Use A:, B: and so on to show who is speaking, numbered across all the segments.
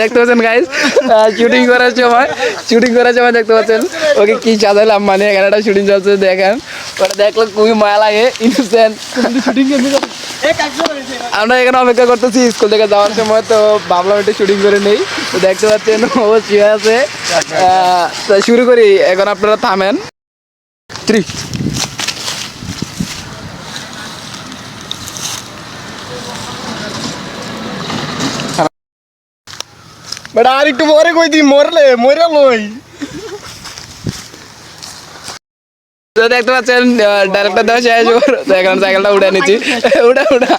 A: দেখতে পাচ্ছেন guys shooting করার সময় শুটিং করার সময় দেখতে পাচ্ছেন? ওকে কি সাজাইলাম মানে এখানে একটা শুটিং চলছে, দেখেন। ওটা দেখলে খুবই মায়া লাগে ইনোসেন্ট আমরা এখানে অপেক্ষা করতেছি স্কুল থেকে যাওয়ার সময়, তো ভাবলাম একটু শুটিং করে নেই। তো দেখতে পাচ্ছেন, ও শুয়ে আছে। শুরু করি, এখন আপনারা থামেন। থ্রি
B: বেটা আর একটু পরে কই দি মরলে মরে লই।
A: তো দেখতে পাচ্ছেন ডাইরেক্টর দেওয়া শেষ। তো এখন সাইকেলটা উঠে নিচ্ছি। উঠা উঠা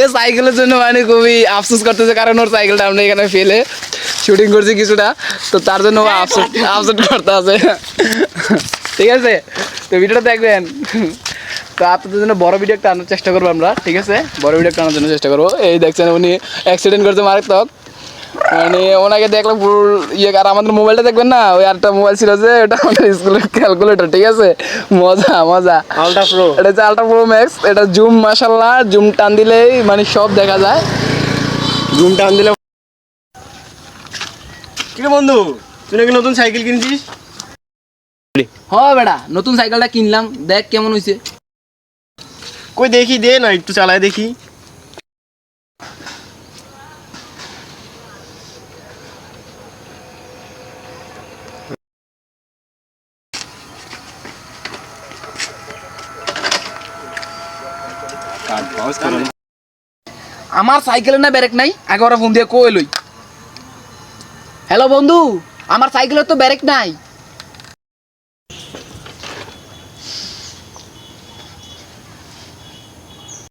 A: এই সাইকেলের জন্য মানে খুবই আফসোস করতেছে কারণ ওর সাইকেলটা আমরা এখানে ফেলে শুটিং করছি কিছুটা। তো তার জন্য ও আফসোস আফসোস করতে আছে। ঠিক আছে? তো ভিডিওটা দেখবেন। তো আপনাদের জন্য বড় ভিডিও একটা আনার চেষ্টা করব আমরা ঠিক আছে? বড় ভিডিও একটা আনার জন্য চেষ্টা করব। এই দেখছেন উনি অ্যাক্সিডেন্ট করছে মারাত্মক। মানে ওনাকে দেখলাম পুরো ইয়ে আর আমাদের মোবাইলটা দেখবেন না? ওই আরেকটা মোবাইল ছিল যে ওটা আমাদের স্কুলের ক্যালকুলেটর ঠিক আছে? মজা মজা।
B: Ultra pro.
A: এটা হচ্ছে আলট্রা প্রো ম্যাক্স। এটা জুম মাশাল্লাহ জুম টান দিলেই মানে সব দেখা যায়।
B: জুম টান দিলে কিরে বন্ধু? তুই নাকি নতুন সাইকেল কিনছিস?
A: হ্যাঁ বেটা নতুন সাইকেলটা কিনলাম। দেখ কেমন হয়েছে
B: কই দেখি দে না একটু চালায় দেখি।
A: আমার সাইকেলের না ব্যারেক নাই, আগে ওরা ফোন দিয়ে কই লই। হ্যালো বন্ধু, আমার সাইকেলের তো ব্যারেক নাই।